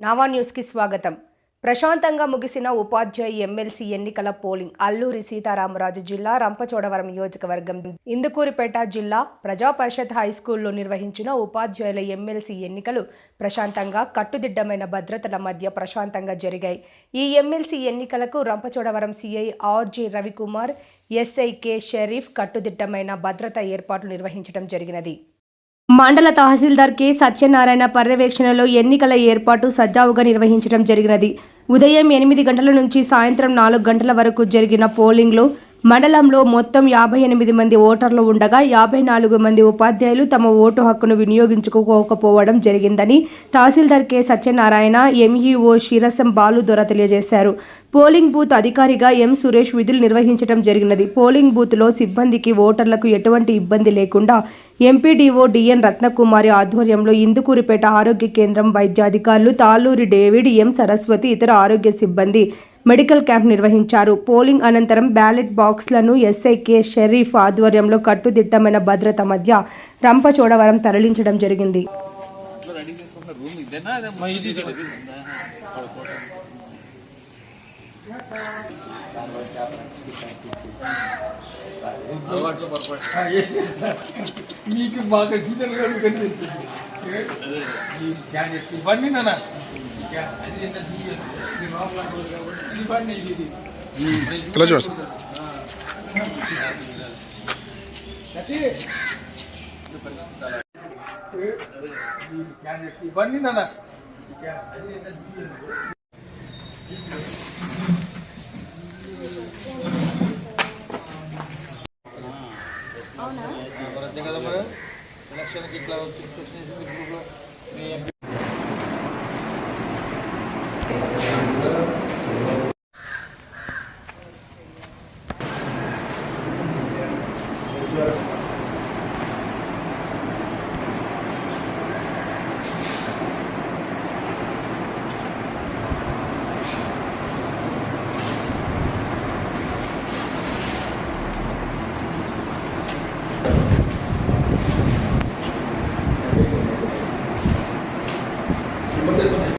నావా న్యూస్కి స్వాగతం. ప్రశాంతంగా ముగిసిన ఉపాధ్యాయ ఎమ్మెల్సీ ఎన్నికల పోలింగ్ అల్లూరి సీతారామరాజు జిల్లా రంపచోడవరం నియోజకవర్గం ఇందుకూరిపేట జిల్లా ప్రజా పరిషత్ హై స్కూల్లో నిర్వహించిన ఉపాధ్యాయుల ఎమ్మెల్సీ ఎన్నికలు ప్రశాంతంగా కట్టుదిట్టమైన భద్రతల మధ్య ప్రశాంతంగా జరిగాయి. ఈ ఎమ్మెల్సీ ఎన్నికలకు Rampachodavaram CI RJ Ravikumar SI K Sharif కట్టుదిట్టమైన భద్రతా ఏర్పాట్లు నిర్వహించడం జరిగినది. మండల తహసీల్దార్ కె. సత్యనారాయణ పర్యవేక్షణలో ఎన్నికల ఏర్పాటు సజావుగా నిర్వహించడం జరిగినది. ఉదయం ఎనిమిది గంటల నుంచి సాయంత్రం నాలుగు గంటల వరకు జరిగిన పోలింగ్లో మండలంలో మొత్తం యాభై ఎనిమిది మంది ఓటర్లు ఉండగా యాభై నాలుగు మంది ఉపాధ్యాయులు తమ ఓటు హక్కును వినియోగించుకోకపోవడం జరిగిందని తహసీల్దార్ కె సత్యనారాయణ ఎంఈఓ శిరసం బాలు దొర తెలియజేశారు. పోలింగ్ బూత్ అధికారిగా ఎం సురేష్ విధులు నిర్వహించడం జరిగినది. పోలింగ్ బూత్లో సిబ్బందికి ఓటర్లకు ఎటువంటి ఇబ్బంది లేకుండా ఎంపీడీఓ డిఎన్ రత్నకుమారి ఆధ్వర్యంలో ఇందుకూరిపేట ఆరోగ్య కేంద్రం వైద్యాధికారులు తాళూరి డేవిడ్ ఎం సరస్వతి ఇతర ఆరోగ్య సిబ్బంది మెడికల్ క్యాంప్ నిర్వహించారు. పోలింగ్ అనంతరం బ్యాలెట్ బాక్స్లను ఎస్ఐకే షరీఫ్ ఆధ్వర్యంలో కట్టుదిట్టమైన భద్రత మధ్య రంపచోడవరం తరలించడం జరిగింది. మీకు బాగా కనిపిస్తుంది ఈ క్యాండిడేట్స్ ఇవన్నీ నాన్న అది ఇవన్నీ ఇది ఇలా చూడు సార్. అయితే ఈ క్యాండిడేట్స్ ఇవన్నీ నాన్న అది ఎంత సీనియర్ అంతే కదా మరి? ఎలక్షన్కి ఇట్లా వచ్చి Gracias.